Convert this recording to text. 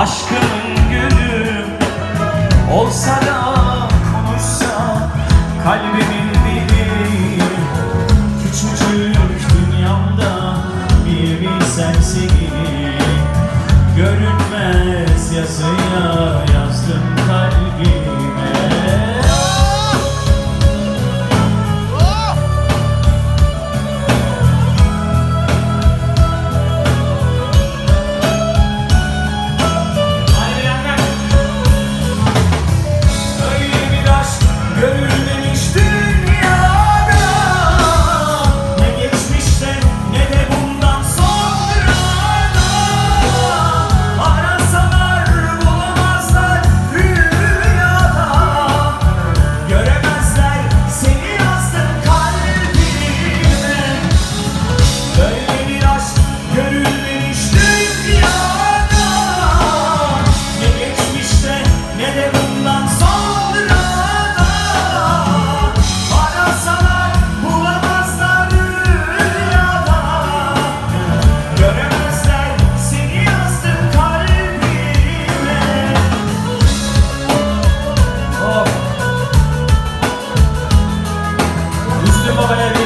Aşkın gülü olsa da Come over there.